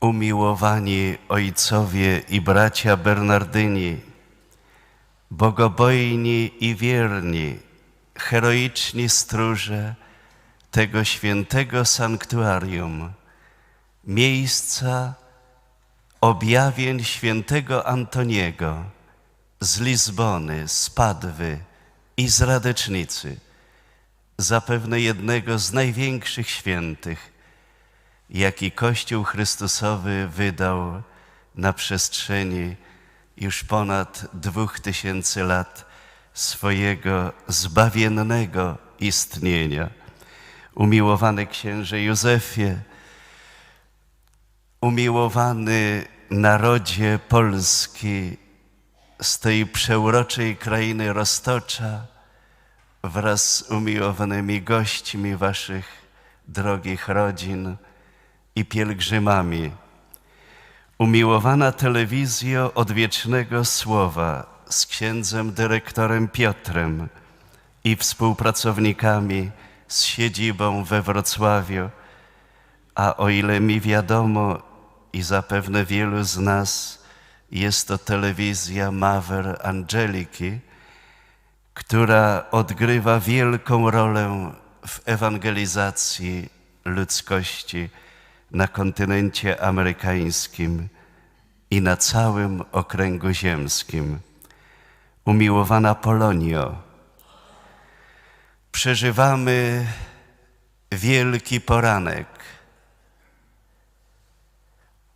umiłowani ojcowie i bracia Bernardyni, bogobojni i wierni, heroiczni stróże tego świętego sanktuarium, miejsca objawień świętego Antoniego z Lizbony, z Padwy i z Radecznicy, zapewne jednego z największych świętych, jaki Kościół Chrystusowy wydał na przestrzeni już ponad dwóch tysięcy lat swojego zbawiennego istnienia. Umiłowany księże Józefie, umiłowany narodzie Polski z tej przeuroczej krainy Roztocza wraz z umiłowanymi gośćmi waszych drogich rodzin i pielgrzymami. Umiłowana telewizjo odwiecznego słowa z księdzem dyrektorem Piotrem i współpracownikami z siedzibą we Wrocławiu, a o ile mi wiadomo i zapewne wielu z nas, jest to telewizja Maver Angeliki, która odgrywa wielką rolę w ewangelizacji ludzkości na kontynencie amerykańskim i na całym okręgu ziemskim. Umiłowana Polonio, przeżywamy wielki poranek,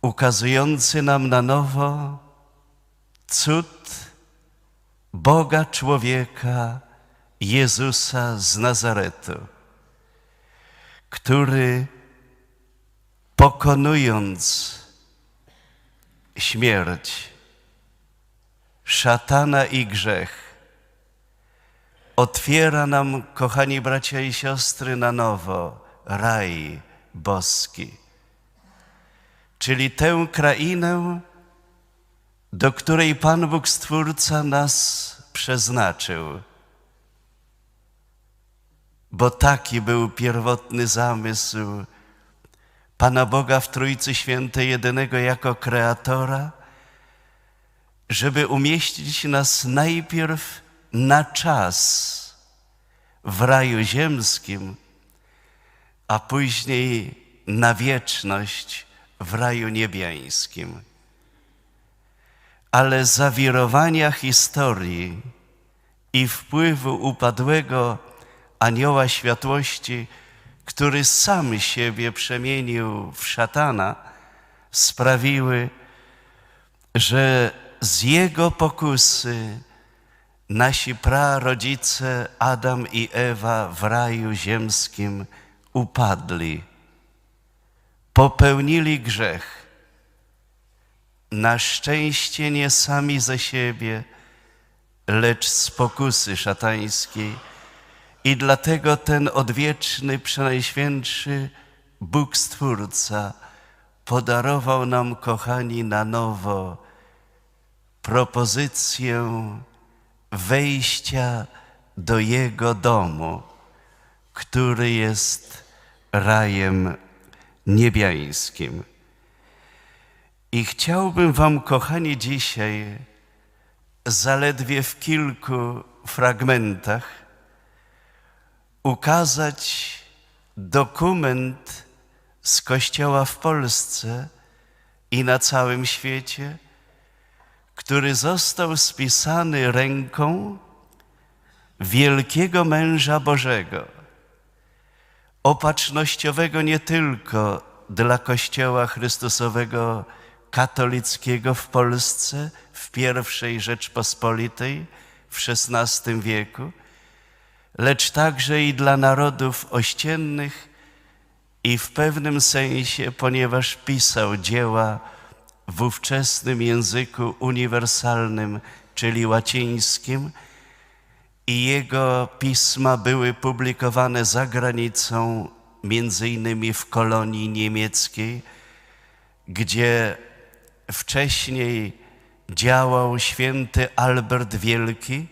ukazujący nam na nowo cud Boga człowieka Jezusa z Nazaretu, który pokonując śmierć, szatana i grzech, otwiera nam, kochani bracia i siostry, na nowo raj boski, czyli tę krainę, do której Pan Bóg Stwórca nas przeznaczył. Bo taki był pierwotny zamysł Pana Boga w Trójcy Świętej jedynego jako kreatora, żeby umieścić nas najpierw na czas w raju ziemskim, a później na wieczność w raju niebiańskim. Ale zawirowania historii i wpływu upadłego anioła światłości który sam siebie przemienił w szatana, sprawiły, że z jego pokusy nasi prarodzice Adam i Ewa w raju ziemskim upadli, popełnili grzech. Na szczęście nie sami ze siebie, lecz z pokusy szatańskiej i dlatego ten odwieczny, przenajświętszy Bóg Stwórca podarował nam, kochani, na nowo propozycję wejścia do Jego domu, który jest rajem niebiańskim. I chciałbym Wam, kochani, dzisiaj zaledwie w kilku fragmentach ukazać dokument z Kościoła w Polsce i na całym świecie, który został spisany ręką wielkiego męża Bożego, opatrznościowego nie tylko dla Kościoła Chrystusowego katolickiego w Polsce w pierwszej Rzeczpospolitej w XVI wieku, lecz także i dla narodów ościennych i w pewnym sensie, ponieważ pisał dzieła w ówczesnym języku uniwersalnym, czyli łacińskim, i jego pisma były publikowane za granicą, między innymi w kolonii niemieckiej, gdzie wcześniej działał święty Albert Wielki,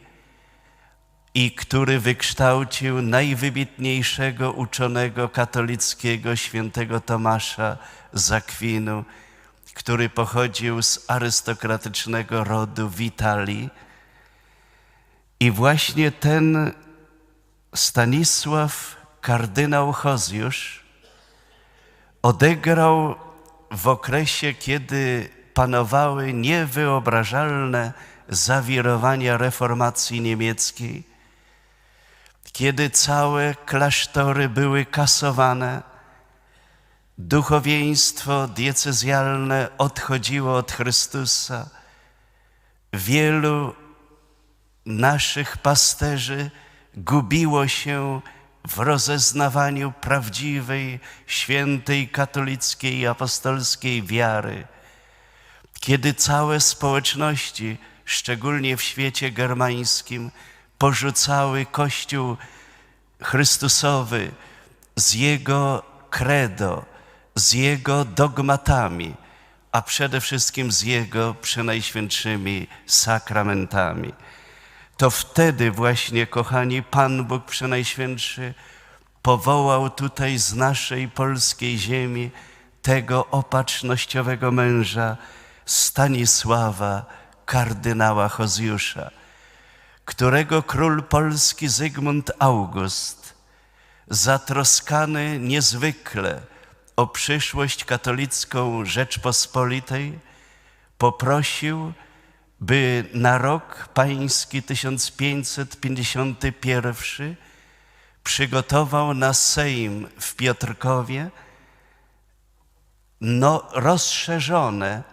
i który wykształcił najwybitniejszego uczonego katolickiego świętego Tomasza z Akwinu, który pochodził z arystokratycznego rodu Witali. I właśnie ten Stanisław kardynał Hozjusz odegrał w okresie, kiedy panowały niewyobrażalne zawirowania reformacji niemieckiej, kiedy całe klasztory były kasowane, duchowieństwo diecezjalne odchodziło od Chrystusa, wielu naszych pasterzy gubiło się w rozeznawaniu prawdziwej, świętej, katolickiej i apostolskiej wiary, kiedy całe społeczności, szczególnie w świecie germańskim, porzucały Kościół Chrystusowy z Jego credo, z Jego dogmatami, a przede wszystkim z Jego przenajświętszymi sakramentami. To wtedy właśnie, kochani, Pan Bóg Przenajświętszy powołał tutaj z naszej polskiej ziemi tego opatrznościowego męża, Stanisława, kardynała Hozjusza, którego król polski Zygmunt August, zatroskany niezwykle o przyszłość katolicką Rzeczpospolitej, poprosił, by na rok pański 1551 przygotował na Sejm w Piotrkowie no, rozszerzone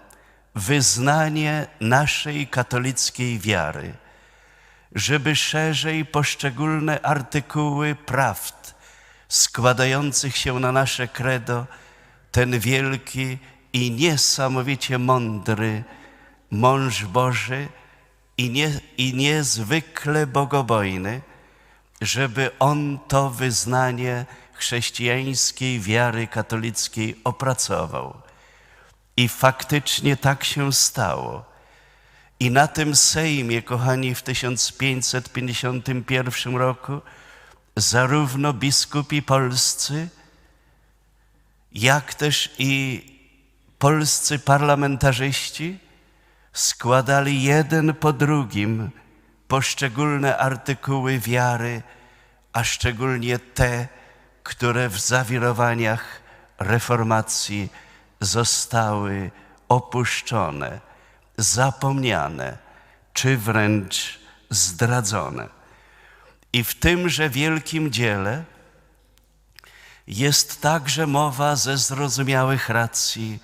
wyznanie naszej katolickiej wiary, żeby szerzej poszczególne artykuły prawd składających się na nasze credo ten wielki i niesamowicie mądry mąż Boży i, nie, i niezwykle bogobojny, żeby on to wyznanie chrześcijańskiej wiary katolickiej opracował. I faktycznie tak się stało. I na tym Sejmie, kochani, w 1551 roku zarówno biskupi polscy, jak też i polscy parlamentarzyści składali jeden po drugim poszczególne artykuły wiary, a szczególnie te, które w zawirowaniach reformacji zostały opuszczone, zapomniane, czy wręcz zdradzone. I w tymże wielkim dziele jest także mowa ze zrozumiałych racji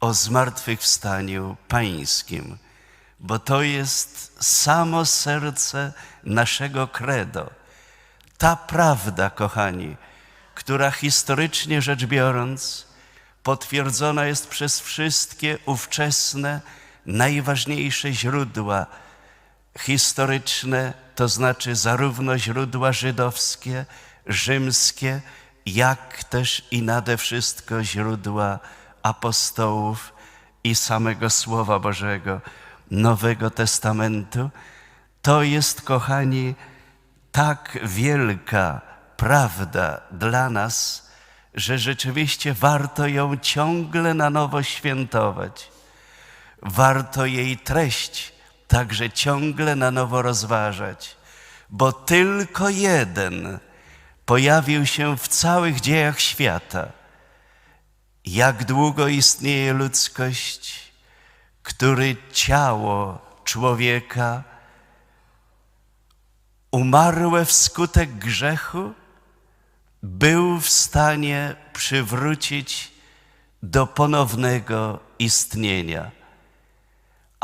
o zmartwychwstaniu pańskim, bo to jest samo serce naszego credo. Ta prawda, kochani, która historycznie rzecz biorąc, potwierdzona jest przez wszystkie ówczesne, najważniejsze źródła historyczne, to znaczy zarówno źródła żydowskie, rzymskie, jak też i nade wszystko źródła apostołów i samego Słowa Bożego Nowego Testamentu. To jest, kochani, tak wielka prawda dla nas, że rzeczywiście warto ją ciągle na nowo świętować. Warto jej treść także ciągle na nowo rozważać, bo tylko jeden pojawił się w całych dziejach świata. Jak długo istnieje ludzkość, który ciało człowieka umarłe wskutek grzechu, był w stanie przywrócić do ponownego istnienia,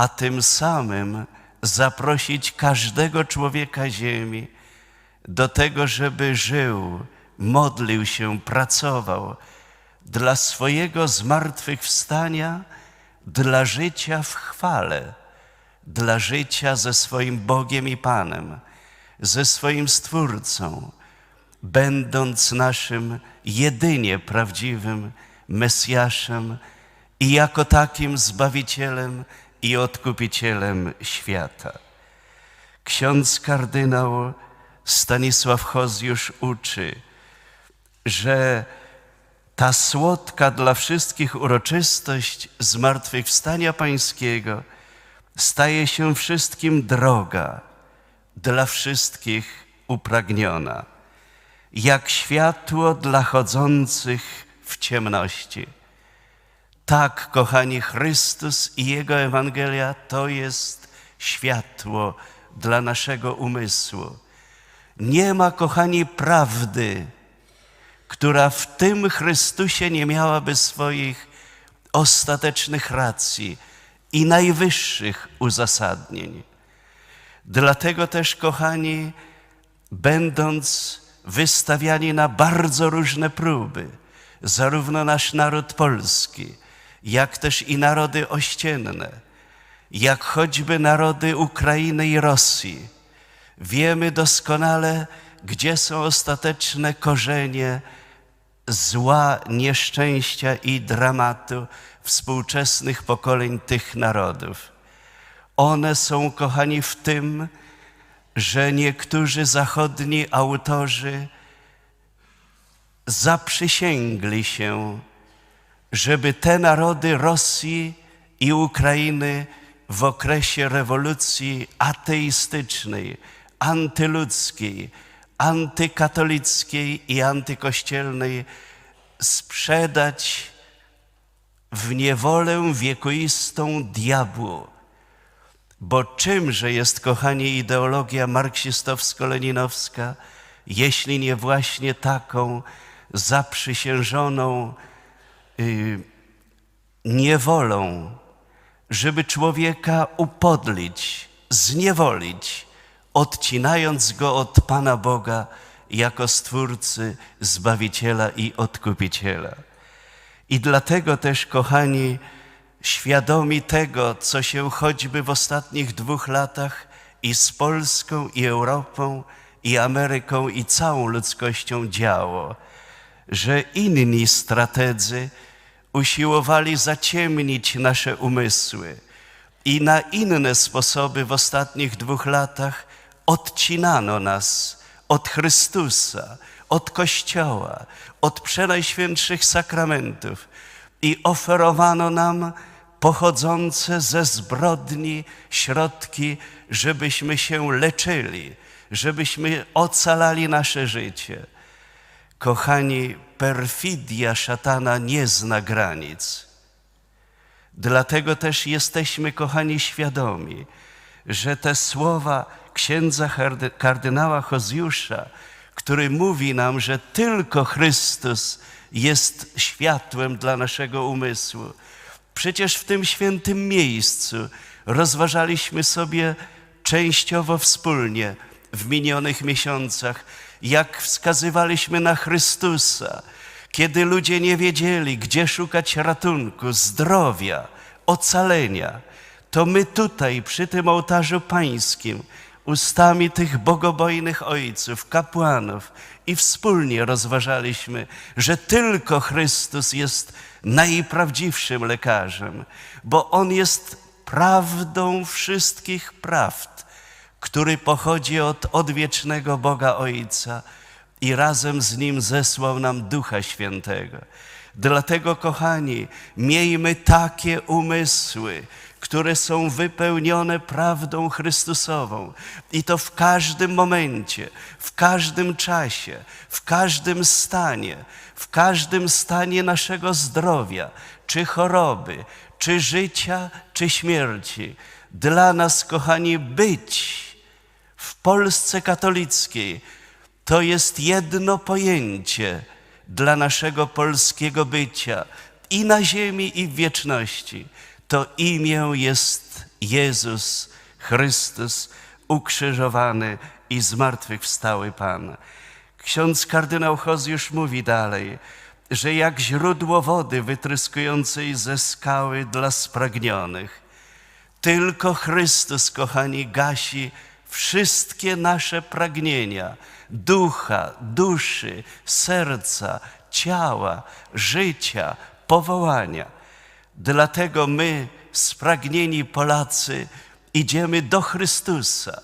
a tym samym zaprosić każdego człowieka Ziemi do tego, żeby żył, modlił się, pracował dla swojego zmartwychwstania, dla życia w chwale, dla życia ze swoim Bogiem i Panem, ze swoim Stwórcą będąc naszym jedynie prawdziwym Mesjaszem i jako takim Zbawicielem i Odkupicielem świata. Ksiądz kardynał Stanisław Hozjusz uczy, że ta słodka dla wszystkich uroczystość zmartwychwstania Pańskiego staje się wszystkim droga, dla wszystkich upragniona, jak światło dla chodzących w ciemności. Tak, kochani, Chrystus i Jego Ewangelia to jest światło dla naszego umysłu. Nie ma, kochani, prawdy, która w tym Chrystusie nie miałaby swoich ostatecznych racji i najwyższych uzasadnień. Dlatego też, kochani, będąc wystawiani na bardzo różne próby, zarówno nasz naród polski, jak też i narody ościenne, jak choćby narody Ukrainy i Rosji, wiemy doskonale, gdzie są ostateczne korzenie zła, nieszczęścia i dramatu współczesnych pokoleń tych narodów. One są, kochani, w tym, że niektórzy zachodni autorzy zaprzysięgli się, żeby te narody Rosji i Ukrainy w okresie rewolucji ateistycznej, antyludzkiej, antykatolickiej i antykościelnej sprzedać w niewolę wiekuistą diabłu. Bo czymże jest, kochani, ideologia marksistowsko-leninowska, jeśli nie właśnie taką zaprzysiężoną niewolą, żeby człowieka upodlić, zniewolić, odcinając go od Pana Boga jako Stwórcy, Zbawiciela i Odkupiciela. I dlatego też, kochani, świadomi tego, co się choćby w ostatnich dwóch latach i z Polską, i Europą, i Ameryką, i całą ludzkością działo, że inni strategzy usiłowali zaciemnić nasze umysły i na inne sposoby w ostatnich dwóch latach odcinano nas od Chrystusa, od Kościoła, od przenajświętszych sakramentów i oferowano nam pochodzące ze zbrodni środki, żebyśmy się leczyli, żebyśmy ocalali nasze życie. Kochani, perfidia szatana nie zna granic. Dlatego też jesteśmy, kochani, świadomi, że te słowa księdza kardynała Hozjusza, który mówi nam, że tylko Chrystus jest światłem dla naszego umysłu. Przecież w tym świętym miejscu rozważaliśmy sobie częściowo wspólnie w minionych miesiącach, jak wskazywaliśmy na Chrystusa, kiedy ludzie nie wiedzieli, gdzie szukać ratunku, zdrowia, ocalenia, to my tutaj, przy tym ołtarzu pańskim, ustami tych bogobojnych ojców, kapłanów i wspólnie rozważaliśmy, że tylko Chrystus jest najprawdziwszym lekarzem, bo On jest prawdą wszystkich prawd, który pochodzi od odwiecznego Boga Ojca i razem z Nim zesłał nam Ducha Świętego. Dlatego, kochani, miejmy takie umysły, które są wypełnione prawdą Chrystusową. I to w każdym momencie, w każdym czasie, w każdym stanie, w każdym stanie naszego zdrowia, czy choroby, czy życia, czy śmierci. Dla nas, kochani, być w Polsce katolickiej to jest jedno pojęcie dla naszego polskiego bycia i na ziemi, i w wieczności to imię jest Jezus Chrystus, ukrzyżowany i zmartwychwstały Pan. Ksiądz kardynał Hozjusz mówi dalej, że jak źródło wody wytryskującej ze skały dla spragnionych, tylko Chrystus, kochani, gasi wszystkie nasze pragnienia ducha, duszy, serca, ciała, życia, powołania. Dlatego my, spragnieni Polacy, idziemy do Chrystusa.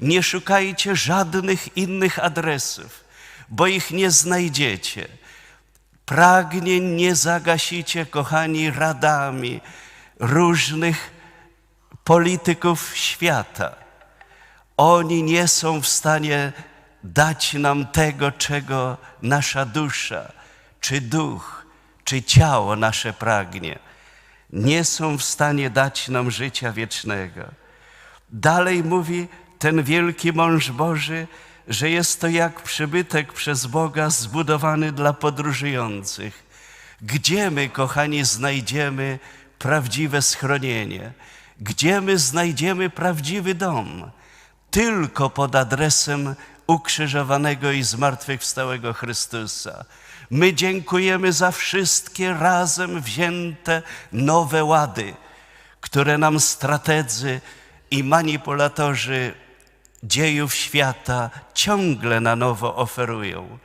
Nie szukajcie żadnych innych adresów, bo ich nie znajdziecie. pragnień nie zagasicie, kochani, radami różnych polityków świata. Oni nie są w stanie dać nam tego, czego nasza dusza, czy duch, czy ciało nasze pragnie. Nie są w stanie dać nam życia wiecznego. Dalej mówi ten wielki mąż Boży, że jest to jak przybytek przez Boga zbudowany dla podróżujących. Gdzie my, kochani, znajdziemy prawdziwe schronienie? Gdzie my znajdziemy prawdziwy dom? Tylko pod adresem ukrzyżowanego i zmartwychwstałego Chrystusa. My dziękujemy za wszystkie razem wzięte nowe łady, które nam strategzy i manipulatorzy dziejów świata ciągle na nowo oferują.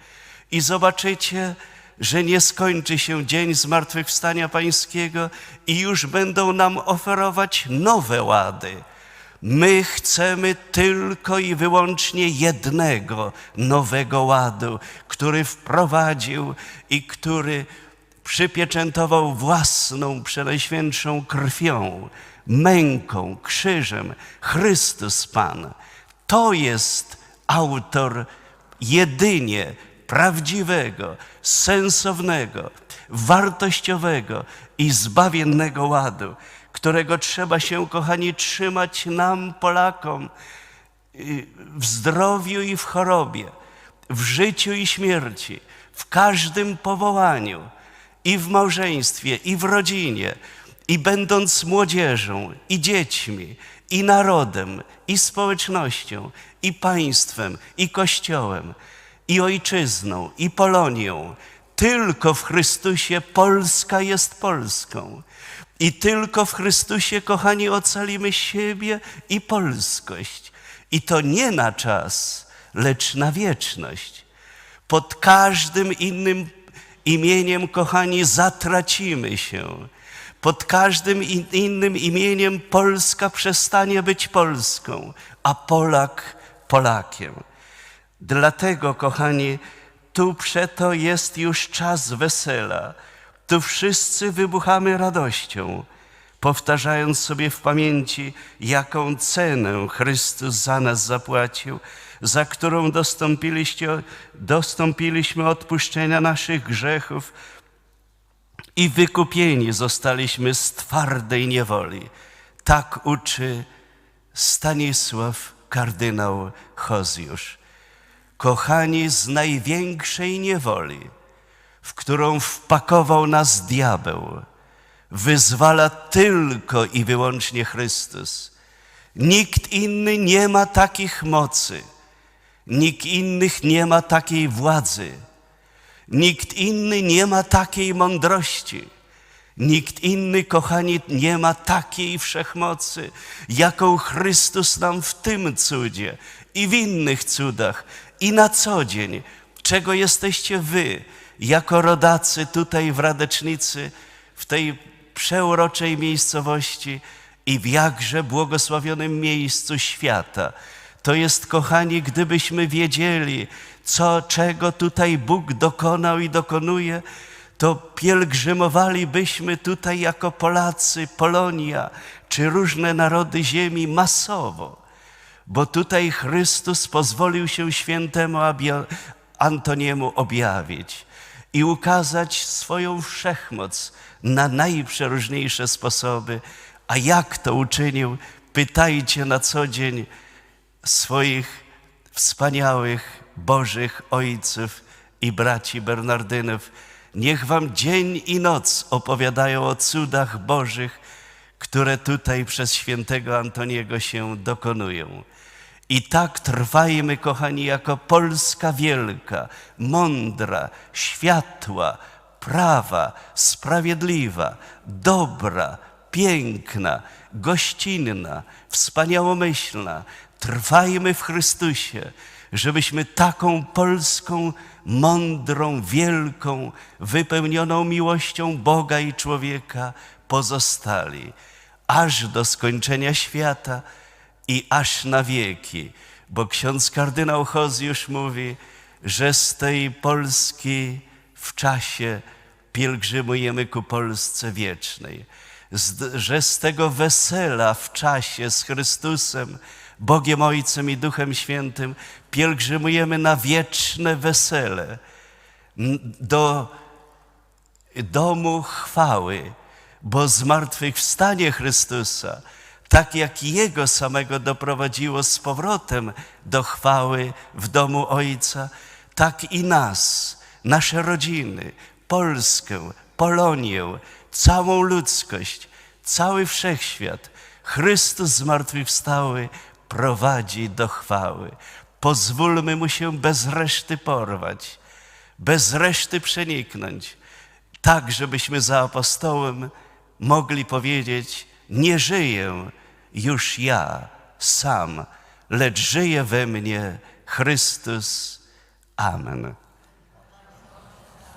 I zobaczycie, że nie skończy się dzień zmartwychwstania Pańskiego i już będą nam oferować nowe łady. My chcemy tylko i wyłącznie jednego nowego ładu, który wprowadził i który przypieczętował własną, przenajświętszą krwią, męką, krzyżem Chrystus Pan. To jest autor jedynie prawdziwego, sensownego, wartościowego i zbawiennego ładu, którego trzeba się, kochani, trzymać nam, Polakom, y, w zdrowiu i w chorobie, w życiu i śmierci, w każdym powołaniu, i w małżeństwie, i w rodzinie, i będąc młodzieżą, i dziećmi, i narodem, i społecznością, i państwem, i kościołem, i ojczyzną, i Polonią. Tylko w Chrystusie Polska jest Polską. I tylko w Chrystusie, kochani, ocalimy siebie i polskość. I to nie na czas, lecz na wieczność. Pod każdym innym imieniem, kochani, zatracimy się. Pod każdym in- innym imieniem Polska przestanie być Polską, a Polak Polakiem. Dlatego, kochani, tu przeto jest już czas wesela. Tu wszyscy wybuchamy radością, powtarzając sobie w pamięci, jaką cenę Chrystus za nas zapłacił, za którą dostąpiliśmy odpuszczenia naszych grzechów i wykupieni zostaliśmy z twardej niewoli. Tak uczy Stanisław kardynał Hozjusz. Kochani z największej niewoli, w którą wpakował nas diabeł, wyzwala tylko i wyłącznie Chrystus. Nikt inny nie ma takich mocy, nikt innych nie ma takiej władzy, nikt inny nie ma takiej mądrości. Nikt inny, kochani, nie ma takiej wszechmocy, jaką Chrystus nam w tym cudzie i w innych cudach i na co dzień, czego jesteście wy, jako rodacy tutaj w Radecznicy, w tej przeuroczej miejscowości i w jakże błogosławionym miejscu świata. To jest, kochani, gdybyśmy wiedzieli, co, czego tutaj Bóg dokonał i dokonuje, to pielgrzymowalibyśmy tutaj jako Polacy, Polonia, czy różne narody ziemi masowo, bo tutaj Chrystus pozwolił się świętemu Antoniemu objawić i ukazać swoją wszechmoc na najprzeróżniejsze sposoby. A jak to uczynił, pytajcie na co dzień swoich wspaniałych Bożych Ojców i braci Bernardynów. Niech wam dzień i noc opowiadają o cudach Bożych, które tutaj przez świętego Antoniego się dokonują. I tak trwajmy, kochani, jako Polska wielka, mądra, światła, prawa, sprawiedliwa, dobra, piękna, gościnna, wspaniałomyślna. Trwajmy w Chrystusie, żebyśmy taką Polską mądrą, wielką, wypełnioną miłością Boga i człowieka pozostali, aż do skończenia świata i aż na wieki. Bo ksiądz kardynał Hozjusz mówi, że z tej Polski w czasie pielgrzymujemy ku Polsce wiecznej, z, że z tego wesela w czasie z Chrystusem, Bogiem Ojcem i Duchem Świętym pielgrzymujemy na wieczne wesele, do domu chwały, bo zmartwychwstanie Chrystusa, tak jak Jego samego doprowadziło z powrotem do chwały w domu Ojca, tak i nas, nasze rodziny, Polskę, Polonię, całą ludzkość, cały wszechświat, Chrystus zmartwychwstały prowadzi do chwały. Pozwólmy Mu się bez reszty porwać, bez reszty przeniknąć, tak żebyśmy za apostołem mogli powiedzieć: Nie żyję już ja sam, lecz żyje we mnie Chrystus. Amen.